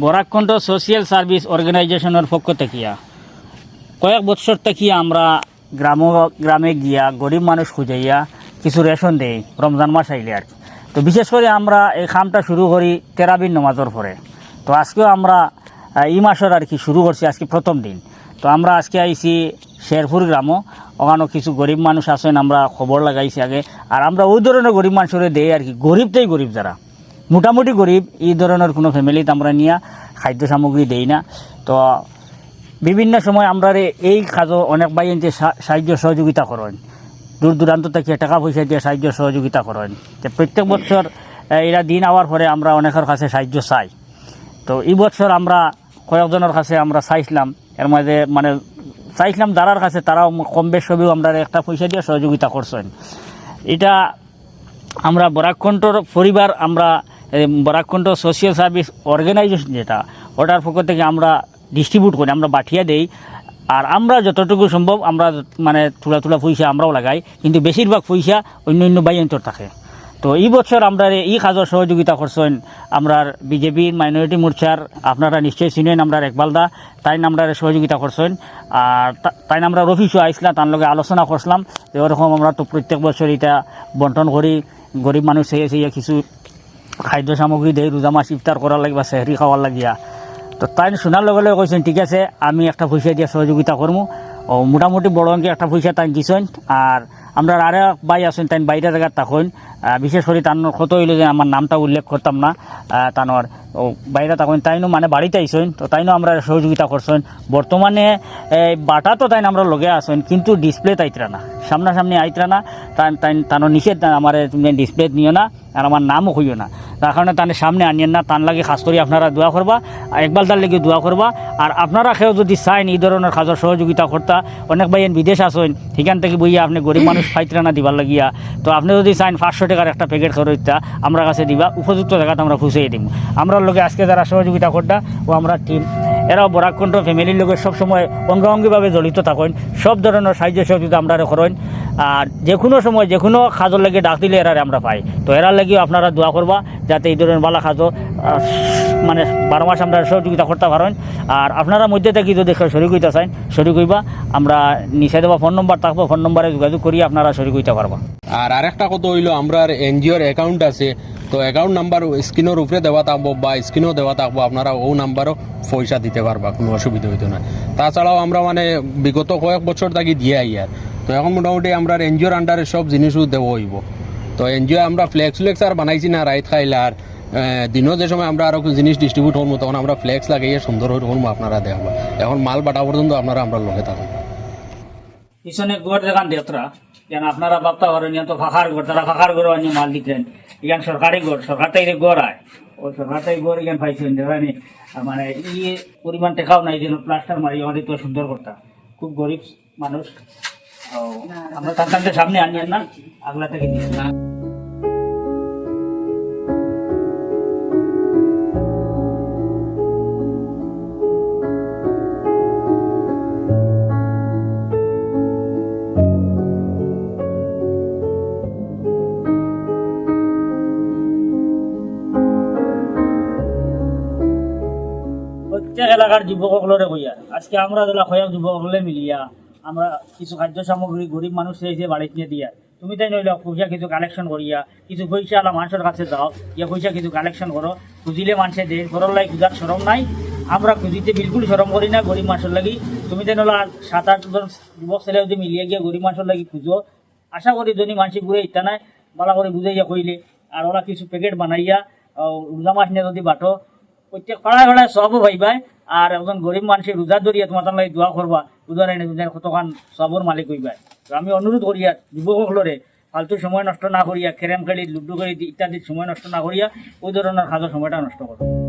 বরাকণ্ঠ social service অর্গানাইজেশনের পক্ষ থেকিয়া। কয়েক বছর থেকিয়া আমরা গ্রাম, গ্রামে গিয়া গরিব মানুষ খুঁজাইয়া কিছু রেশন দেই, রমজান মাস আইলে আর কি। তো বিশেষ করে আমরা এই খামটা শুরু করি তেরাবিন নমাজের পরে। তো আজকেও আমরা এই মাসের আর কি শুরু করছি, আজকে প্রথম দিন। তো আমরা আজকে আইছি শেরপুর গ্রামও ওখানে কিছু গরিব মানুষ আছেন, আমরা খবর লাগাইছি আগে। আর আমরা ওই ধরনের গরিব মানুষের দেই আর কি গরিবটাই গরিব যারা। মোটামুটি গরিব, এই ধরনের কোনো ফ্যামিলিতে আমরা নিয়ে খাদ্য সামগ্রী দেই না। তো বিভিন্ন সময় আমরা এই কাজও অনেক বাইনতে সাহায্য সহযোগিতা করেন। দূর দূরান্ত থেকে টাকা পয়সা দিয়ে সাহায্য সহযোগিতা করেন। তো প্রত্যেক বছর এরা দিন আওয়ার পরে আমরা অনেকের কাছে সাহায্য চাই। তো এই বছর আমরা কয়েকজনের কাছে আমরা চাইছিলাম। এর মাঝে মানে চাইছিলাম যারার কাছে তারাও কম বেশ সবেও আমরা একটা পয়সা দিয়ে সহযোগিতা করছেন। এটা আমরা বরাকণ্ঠর পরিবার আমরা এই বরাকণ্ঠ সোশিয়াল সার্ভিস অর্গানাইজেশন যেটা, ওটার পক্ষ থেকে আমরা ডিস্ট্রিবিউট করি, আমরা বাঠিয়ে দেই। আর আমরা যতটুকু সম্ভব, আমরা মানে তুলা তুলা পয়সা আমরাও লাগাই, কিন্তু বেশিরভাগ পয়সা অন্য অন্য বাই বাইন্তর থাকে। তো এই বছর আমরা এই কাজের সহযোগিতা করছেন আমরা বিজেপির মাইনরিটি মোর্চার, আপনারা নিশ্চয়ই চিনেন আমরা একবালদা তাই আমরা সহযোগিতা করছেন। আর তাই আমরা অফিসও আইসলাম তার লগে আলোচনা করছিলাম, যে ওরকম আমরা তো প্রত্যেক বছর এটা বন্টন করি, গরিব মানুষ সেই কিছু খাদ্য সামগ্রী দিয়ে রোজা মাছ ইফতার করার লাগবে সেহরি খাওয়ার লাগিয়া তো তাই শোনার লগে লগে কৈছেন ঠিক আছে, আমি একটা পয়সা দিয়া সহযোগিতা করব ও, মোটামুটি বড় অঙ্কে একটা পয়সা তাই দিছেন, আর আমরা আরে বাই আছেন তাই বাইরে জায়গার তখন বিশেষ করে তার কত হইল যে আমার নামটা উল্লেখ করতাম না তানোর ও, বাইরে তখন তাইনো মানে বাড়িতে আইসেন তো তাইনো আমরা সহযোগিতা করছেন। বর্তমানে এই বাটা তো তাই আমরা লগে আসেন কিন্তু ডিসপ্লে তাইতরা না, সামনাসামনি আইতরা না তাই তানোর নিষেধ, আমার তুমি ডিসপ্লে নিও না, আর আমার নামও হইও না। তার কারণে তানের সামনে আনিয়েন না। তান লাগে খাস করে আপনারা দোয়া করবা আর একবার তার লেগে দোয়া করবা। আর আপনারা খেয়েও যদি চাইন এই ধরনের কাজের সহযোগিতা করতা, অনেক ভাইয়েন বিদেশ আসেন সেখান থেকে বইয়া আপনি গরিব মানুষ ফাইতরানা দিবার লাগিয়া, তো আপনি যদি চাইন পাঁচশো টাকার একটা প্যাকেট খরচটা আমরা কাছে দিবা, উপযুক্ত জায়গাতে আমরা খুঁজিয়ে দিব আমরা লোকে আজকে যারা সহযোগিতা করতা, ও আমরা টিম এরাও বরাকণ্ঠ ফ্যামিলির লোকের সবসময় অঙ্গাঙ্গিভাবে জড়িত থাকেন, সব ধরনের সাহায্য সহযোগিতা আমরা করেন। আর যে কোনো সময় যে কোনো খাজর লাগে ডাক দিলে এরারে আমরা পাই। তো এরার লাগিও আপনারা দোয়া করবা, যাতে এই ধরনের বালা খাজো মানে বারো মাস আমরা সহযোগিতা করতে পারেন আর আপনারা মধ্যে থেকে যদি সরি কইতে চান সরি হইবা। আমরা নিচে দেওয়া ফোন নম্বর থাকব, ফোন নম্বরে যোগাযোগ করি আপনারা সরি হইতে পারবা। আর আরেকটা কথা হইল আমরা এনজিওর অ্যাকাউন্ট আছে তো অ্যাকাউন্ট নাম্বার স্ক্রিনের উপরে দেওয়া থাকব বা স্ক্রিনেও দেওয়া থাকব। আপনারা ও নাম্বারও পয়সা দিতে পারবা, কোনো অসুবিধা হইতো না। তাছাড়াও আমরা মানে বিগত কয়েক বছর থাকি দিয়ে আই আর তো এখন মোটামুটি আমরা এনজিওর আন্ডারে সব জিনিসও দেওয়া হইব। তো এনজিও আমরা ফ্লেক্স ফ্লেক্স আর বানাইছি না, রাইত খাইলে আর দিনও যে সময় আমরা আরও জিনিস ডিস্ট্রিবিউট করব, তখন আমরা ফ্লেক্স লাগাইয়ে সুন্দর হয়ে করব, আপনারা দেখবা। এখন মাল বাটা পর্যন্ত আপনারা আমরা লগে থাকুন পিছনে গড় দেখান দেতরা যেন আপনারা বাপ্তা করেন তো ফাঁকার গড় তারা ফাঁকার ঘরে অন্য মাল দিতেন। এখান সরকারি গড় সরকার থেকে গড় আয়। ও সরকার থেকে গড় এখান পাইছেন যেখানে মানে ই পরিমাণ টেকাও নাই যেন প্লাস্টার মারি আমাদের তো সুন্দর করতাম খুব গরিব মানুষ। আমরা তার সামনে আনিয়েন না আগলা থেকে প্রত্যেক এলাকার যুবকসকলরে কইয়া আজকে আমরা যেলা কয়েক যুবকসকলে মিলিয়া আমরা কিছু খাদ্য সামগ্রী গরিব মানুষ এসে বাড়িতে নিয়ে দিয়া। তুমি তাই নইলে পয়সা কিছু কালেকশন করিয়া কিছু পয়সা আলা মানুষের কাছে যাও। ইয়া পয়সা কিছু কালেকশন করো খুঁজিলে মানুষে দে ঘরের লাই খুঁজার সরম নাই। আমরা খুঁজিতে বিলকুল সরম করি না গরিব মানুষের লাগি। তুমি তাই নইলে সাত আট জন যুবক ছেলে যদি মিলিয়ে গিয়ে গরিব মানুষের লাগি খুঁজো। আশা করি যদি মানুষ ঘুরে ইত্যা নাই, বালা করে বুঝাইয়া কইলে। আর ওরা কিছু প্যাকেট বানাইয়া রোজা মাছ নিয়ে যদি বাটো প্রত্যেক পাড়ায় পাড়ায় সবও ভাইবাই আর একজন গরিব মানুষের রোজা ধরিয়া তোমার লাগে দোয়া করবা রোজা এনে রোজার কতখান সবর মালিক হইবাই তো আমি অনুরোধ করিয়া যুবকসকলরে ফালতু সময় নষ্ট না করিয়া খেরেম খেলি লুডু খেলি ইত্যাদি সময় নষ্ট না করিয়া ওই ধরনের খাদ্য সময়টা নষ্ট করো